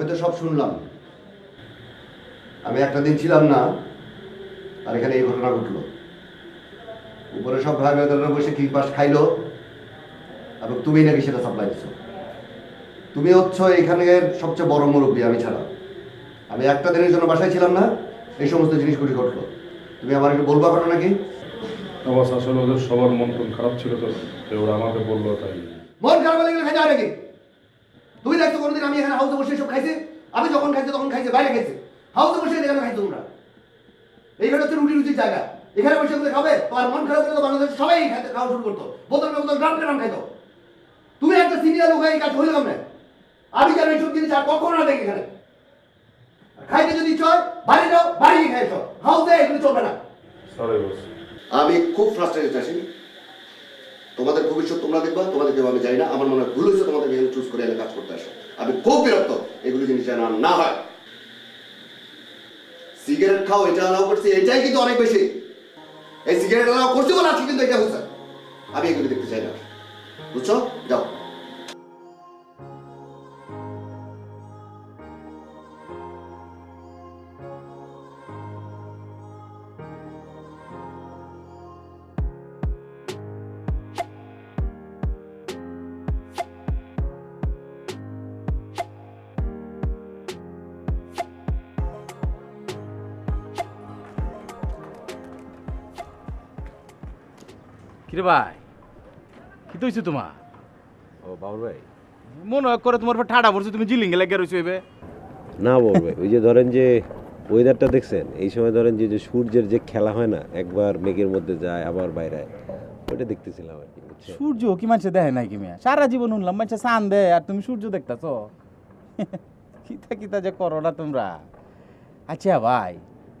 আমি তো সব শুনলাম। আমি একটা দিন ছিলাম না আর এখানে এই ঘটনা ঘটলো। উপরে সব ভাই বেদরা বসে কি পাশ খাইলো? এবং তুমি নাকি সেটা সাপ্লাই দিচ্ছ তুমি হচ্ছ এখানের সবচেয়ে বড় মুরব্বী আমি ছাড়া। আমি একটা দিনের জন্য বাসায় ছিলাম না এই সমস্ত জিনিসগুলি ঘটলো। তুমি আমার একটু বলবা ঘটনা নাকি? আমার আসলে ওদের সবার মন খারাপ ছিল তো ওরা আমাকে বলল তাই। মন খারাপ হলে গেলে খাইতে নাকি? তুমি দেখছ কোনোদিন আমি এখানে হাউসে বসে সব খাইছি? আমি যখন খাইছি তখন খাইছে বাইরে খাইছে। হাউসে বসে এখানে খাইছো তোমরা? এইখানে হচ্ছে রুটি রুটির জায়গা। এখানে বসে বসে খাবে? তোমার মন খারাপ তো বাংলাদেশ সবাই খাইতে খাওয়া শুরু করতো। বোতল বোতল গ্রাম গ্রাম খাইতো? তুমি একটা সিনিয়র লোক হয়ে এই কাজ হইলাম না আমি যেন এইসব জিনিস আর কখনো না দেখি এখানে? আর খাইতে যদি চয় বাড়ি যাও বাড়ি খাইছো হাউসে এগুলো চলবে না। সরি বস আমি খুব ফ্রাস্ট্রেটেড আছি। তোমাদের ভবিষ্যৎ তোমরা দেখবা, তোমাদের কেউ, আমি যাই না। আমার মনে হয় ভুল হয়েছে তোমাদের এখানে চুজ করে এনে কাজ করতে আসো। আমি খুব বিরক্ত এগুলো জিনিস যেন না হয়। সিগারেট খাও, এটা অ্যালাউ করছি, এটাই কিন্তু অনেক বেশি। এই সিগারেট অ্যালাউ করছি বলে আজকে কিন্তু এটা হচ্ছে আমি এগুলো দেখতে চাই না। বুঝছ? কিরে ভাই? কি তো হয়েছে তোমার? ও বাবুর ভাই। মনে হয় করে তোমার উপর ঠাডা পড়ছে তুমি জিলিঙ্গে লেগে রয়েছো এবে। না বাবুর ভাই ওই যে ধরেন যে ওয়েদারটা দেখছেন এই সময় ধরেন যে সূর্যের যে খেলা হয় না একবার মেঘের মধ্যে যায় আবার বাইরে ওইটা দেখতেছিলাম আর কি সূর্য কি মানুষে দেখে নাই কি মিয়া? সারা জীবন উনলাম মানুষে চান দেয় আর তুমি সূর্য দেখতাছ? কিতা কিতা যে করো না তোমরা। আচ্ছা ভাই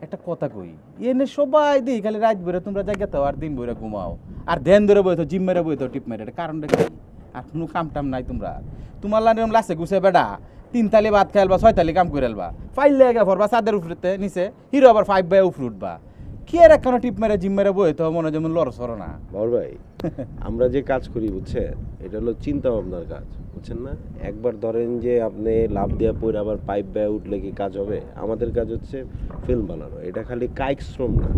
একটা কথা কই, এনে সবাই দিই, খালি রাত ভরে তোমরা জায়গা তো আর দিন বইরা ঘুমাও। আর ধ্যান ধরে বইতো জিম মেরে বইতো টিপ মেরে কারণটা কি? আর কোনো কাম টাম নাই তোমরা। তোমার লাইন লাসে গুছে বেডা, তিন তালি ভাত খাইলবা ছয় তালি কাম করে এলবা ফাইল লেগে ভরবা সাদের উফরুতে নিচে, হিরো আবার ফাইভ বাই উফরুটবা কি আর একখানা টিপ মেরে জিম মেরে বইতো মনে যেমন সরো না। বাবুর ভাই আমরা যে কাজ করি বুঝছেন? এটা হলো চিন্তা ভাবনার কাজ বুঝছেন না? একবার ধরেন যে আপনি লাভ দেওয়া পরে আবার পাইপ ব্যয় উঠলে কি কাজ হবে? আমাদের কাজ হচ্ছে ফিল্ম বানানো এটা খালি কায়িক শ্রম না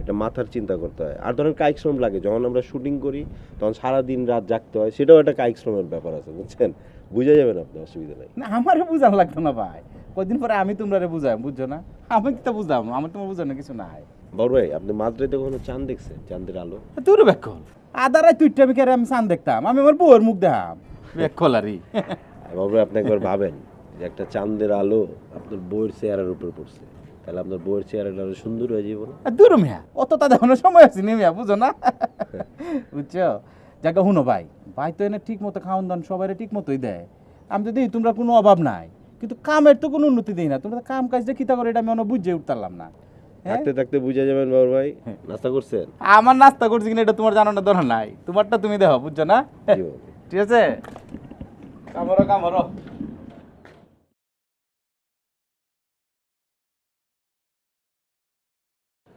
এটা মাথার চিন্তা করতে হয়। আর ধরেন কায়িক শ্রম লাগে যখন আমরা শুটিং করি তখন সারা দিন রাত জাগতে হয় সেটাও একটা কায়িক শ্রমের ব্যাপার আছে বুঝছেন? বুঝে যাবেন আপনি অসুবিধা নেই। না আমারও বুঝানো লাগতো না ভাই। কদিন পরে আমি তোমরা বুঝাই বুঝছ না? আমি কি তা বুঝাম আমার তোমার বুঝানো কিছু নাই। বাবুর ভাই আপনি মাত্রাতে কখনো চাঁদ দেখছেন? চাঁদের আলো? তোর বেক্ষল আদারাই তুইটা আমি কেরে আমি সান দেখতাম। আমি আমার বউয়ের মুখ দেখাম। বেক্ষল আরই বাবু আপনি একবার ভাবেন যে একটা চাঁদের আলো আপনার বইয়ের চেয়ারের উপর পড়ছে। তাহলে আপনার বইয়ের চেয়ারটা আরও সুন্দর হয়ে যাবে না? দূর মিয়া অত তা দেখানোর সময় আছে নি মিয়া বুঝো না? বুঝছ? জায়গা শুনো ভাই ভাই তো এনে ঠিক মতো খাওয়ান দান সবাই ঠিক মতোই দেয়। আমি তো দিই তোমরা কোনো অভাব নাই। কিন্তু কামের তো কোনো উন্নতি দিই না। তোমরা তো কাম কাজ যে কিতা করে এটা আমি অন্য বুঝে উঠতারলাম না। হ্যাঁ থাকতে থাকতে বুঝে যাবেন বাবুর ভাই। নাস্তা করছেন? আমার নাস্তা করছি কিনা এটা তোমার জানানোর দরকার নাই। তোমারটা তুমি দেখো বুঝছ না? ঠিক আছে? কামড়ো কামড়ো।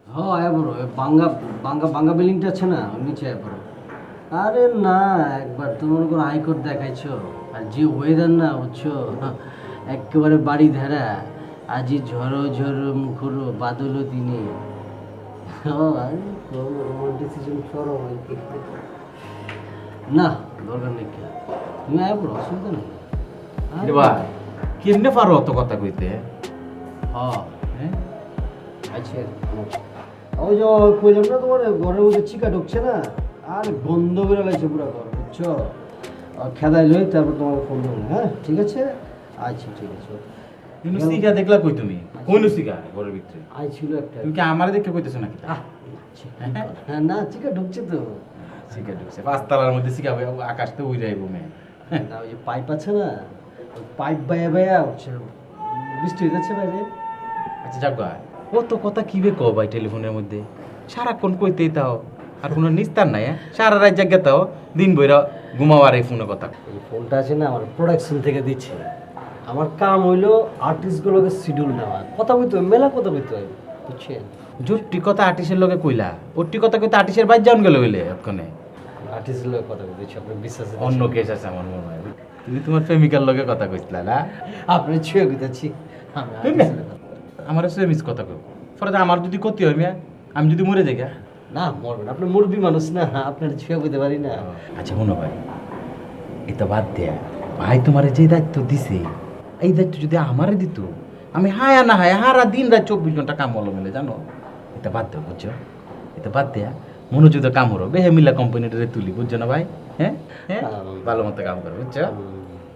হ্যাঁ বাঙ্গা বাঙ্গা বাঙ্গা বিল্ডিংটা আছে না ওর নিচে আরে না একবার তোমার কোনো হাইকোর্ট দেখাইছো। আর যে ওয়েদার না বুঝছ? একেবারে বাড়ি ধারা। আজি ঝড়ো ঝড়ো মুখরো বাদলও দিনে। কি না দরকার নেই। তুমি আয়া পড়ো অসুবিধা নেই। কেমনে পারো অত কথা কইতে? হ্যাঁ। হ্যাঁ? আছে ওই যে কইলাম না তোমার ঘরের মধ্যে চিকা ঢুকছে না? আর গন্ধ বেরো লাগছে পুরো ঘর বুঝছ? খেদাই লই তারপর তোমাকে ফোন দেবো হ্যাঁ? ঠিক আছে? আচ্ছা ঠিক আছে সিগা দেখলা কই তুমি? কোন সিগা ঘরের ভিতরে। আই ছিল একটা। তুমি কি আমারে দেখে কইতেছো নাকি? না চিকা ঢুকছে তো। সিগা ঢুকছে। পাঁচতলার মধ্যে সিগা আকাশ তো উড়ে আইবো মে না ওই যে পাইপ আছে না পাইপ বাইয়া বাইয়া উঠছে বৃষ্টি হয়ে যাচ্ছে বাইরে। আচ্ছা যাক গা। কত কথা কিবে কও ভাই টেলিফোনের মধ্যে? সারাক্ষণ কইতেই তাও। আর কোনো নিস্তার নাই হ্যাঁ? সারা রাত জায়গা তাও দিন বইরা ঘুমাও আর এই ফোনে কথা। ফোনটা আছে না আমার প্রোডাকশন থেকে দিচ্ছে। আমার কাম হইল আর্টিস্টগুলোকে শিডিউল নেওয়া। কথা বলতে হবে মেলা কথা বলতে হবে। বুঝছেন? জুট্টি কথা আর্টিস্টের লগে কইলা। ওটি কথা কইতে আর্টিস্টের বাইর যাওন গেল হইলে ওখানে আর্টিস্টের লোক কথা বলতে আপনার বিশ্বাস অন্য কেস আছে আমার মনে হয়। তুমি তোমার প্রেমিকার লগে কথা কইছিলা না? আপনি ছুঁয়ে আমি তুমি? কিছু আমার সে মিস কথা কই পরে তো আমার যদি ক্ষতি হয় মিয়া আমি যদি মরে যাই গা? না মরবেন আপনি মুরবি মানুষ না আপনার ছুঁয়ে গুতে পারি না। আচ্ছা শোনো ভাই এটা বাদ দেয়া। ভাই তোমার যে দায়িত্ব দিছে এই দায়িত্ব যদি আমারে দিত আমি হায়া না হায়া হারা দিন রাত চব্বিশ ঘণ্টা কাম হলো মিলে জানো? এটা বাদ দেওয়া বুঝছ? এটা বাদ দেয়া মনোযোগ কাম হলো বেহে মিলা কোম্পানিটারে তুলি বুঝছ না ভাই? হ্যাঁ? হ্যাঁ? ভালো মতো কাম করো বুঝছ?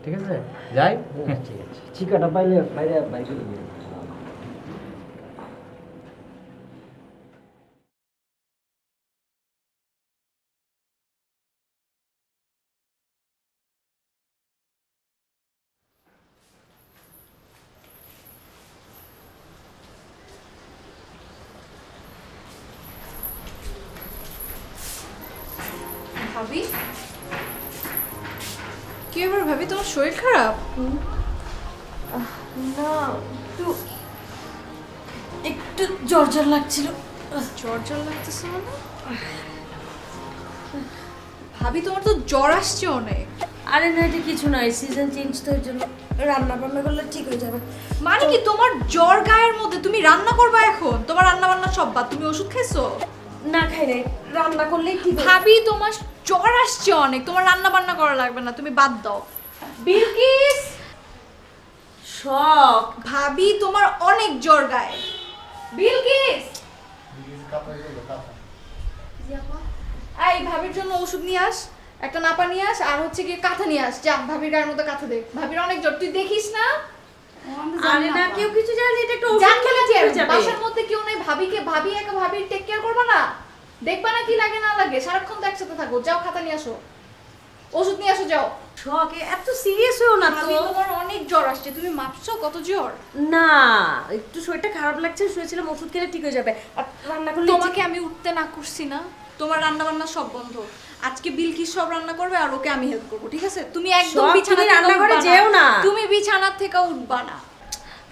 ঠিক আছে? যাই। হ্যাঁ, ঠিক আছে। চিকাটা পাইলে বাইরে বাইরে নিয়ে যাব। ভাবি? কি এবার ভাবি তোমার শরীর খারাপ? না একটু একটু জ্বর জ্বর লাগছিল। জ্বর জ্বর লাগতেছে মানে? ভাবি তোমার তো জ্বর আসছে অনেক। আরে না এটা কিছু নয় সিজন চেঞ্জ তো এর জন্য। রান্না বান্না করলে ঠিক হয়ে যাবে। মানে কি তোমার জ্বর গায়ের মধ্যে তুমি রান্না করবা এখন? তোমার রান্না বান্না সব বাদ তুমি ওষুধ খাইছো? না খাই নাই রান্না করলেই ঠিক ভাবি তোমার জ্বর আসছে অনেক। তোমার রান্না বান্না করা লাগবে না তুমি বাদ দাও। বিলকিস! শখ। ভাবি তোমার অনেক জ্বর গায়ে। বিলকিস! এই ভাবির জন্য ওষুধ নিয়ে আস একটা নাপা নিয়ে আস আর হচ্ছে গিয়ে কাঁথা নিয়ে আস। যা ভাবির গায়ের মতো কাঁথা দেখ ভাবির অনেক জ্বর। তুই দেখিস না? না কেউ কিছু জানে এটা একটা ওষুধ খেলে যাবে বাসার মধ্যে কেউ নেই ভাবিকে ভাবি একা ভাবির টেক কেয়ার করবা না? দেখবা না কি লাগে না লাগে? সারাক্ষণ তো একসাথে থাকো যাও খাতা নিয়ে আসো। ওষুধ নিয়ে আসো যাও। শখ এত সিরিয়াস হয়েও না তো। তোমার অনেক জ্বর আসছে তুমি মাপছো কত জ্বর? না একটু শরীরটা খারাপ লাগছে শুয়েছিলাম ওষুধ খেলে ঠিক হয়ে যাবে। আর রান্না করলে তোমাকে আমি উঠতে না করছি না। তোমার রান্না বান্না সব বন্ধ। আজকে বিলকিস সব রান্না করবে আর ওকে আমি হেল্প করব ঠিক আছে? তুমি একদম সব বিছানা তুমি থেকে রান্নাঘরে উঠবা যেও না। তুমি বিছানার থেকে উঠবা না।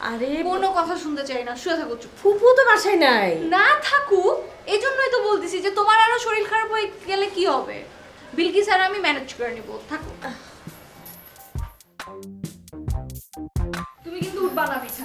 আরে কোনো কথা শুনতে চাই না শুয়ে থাকো চুপ। ফুফু তো বাসায় নাই। না থাকুক এই জন্যই তো বলতেছি যে তোমার আরও শরীর খারাপ হয়ে গেলে কি হবে? বিলকিস আর আমি ম্যানেজ করে নিব থাকো তুমি কিন্তু উঠবা না বিছানা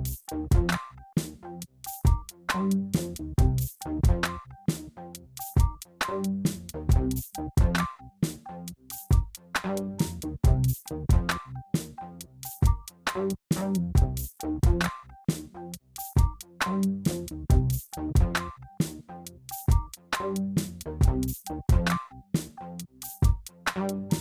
Bye.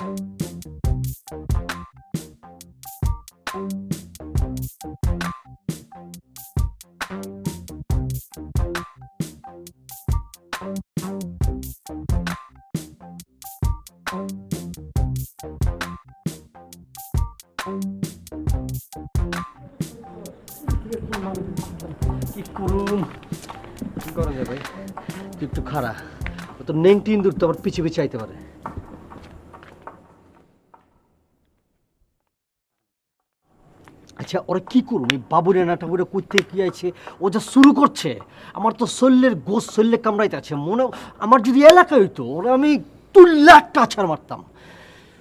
কি করুন? কি করা যায় ভাই? একটু খারা ও তো নেংটি ইন্দুর তো আবার পিছে পিছে আইতে পারে। আচ্ছা ওরা কি করুন? এই বাবুরে না টাবুরে করতে কি আছে? ও যা শুরু করছে আমার তো শল্যের গোস শল্যে কামড়াইতে আছে। মনে আমার যদি এলাকায় হইতো ওরা আমি তুল্লার টাছার মারতাম।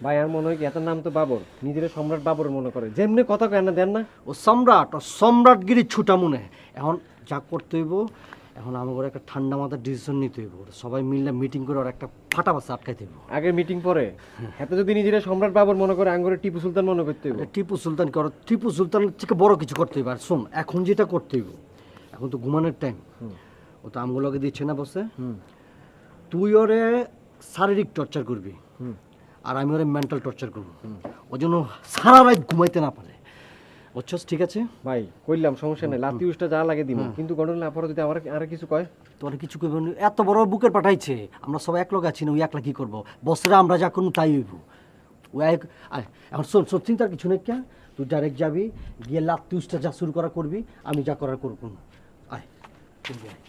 ভাই আর মনে হয় কি এত নাম তো বাবর। নিজের সম্রাট বাবর মনে করে। যেমনি কথা কেন দেন না। ও সম্রাট ও সম্রাটগিরি ছুটা মনে এখন যা করতে হইব এখন আমাকে একটা ঠান্ডা মাথার ডিসিশন নিতে হইব। সবাই মিললে মিটিং করে ওর একটা ফাটা বাসা আটকাইতে হইব। আগে মিটিং পরে? এত যদি নিজেরা সম্রাট বাবর মনে করে আঙ্গুরে টিপু সুলতান মনে করতে হইব? টিপু সুলতান কর টিপু সুলতান থেকে বড় কিছু করতে হইব। আর শোন এখন যেটা করতে হইব এখন তো ঘুমানোর টাইম ও তো আমগুলোকে দিচ্ছে না বসে। তুই ওরে শারীরিক টর্চার করবি। আর আমি ওরে মেন্টাল টর্চার করব। ও জন্য সারা রাত ঘুমাইতে না পারে। বুঝছস? ঠিক আছে? ভাই কইলাম সমস্যা নাই। লাতি উষ্টা যা লাগে দিব কিন্তু গন্ডল না পরে যদি আমার আর কিছু কয়? তোর কিছু করবে না। এত বড় বুকের পাঠাইছে। আমরা সবাই এক লোক আছি না ওই একলা কি করব? বছরে আমরা যা করব তাই হইব। ও এক এখন শোন শোন চিন্তার কিছু নেই কে? তুই ডাইরেক্ট যাবি গিয়ে লাতি উষ্টা যা শুরু করা করবি আমি যা করার করব। আয় করবি আয়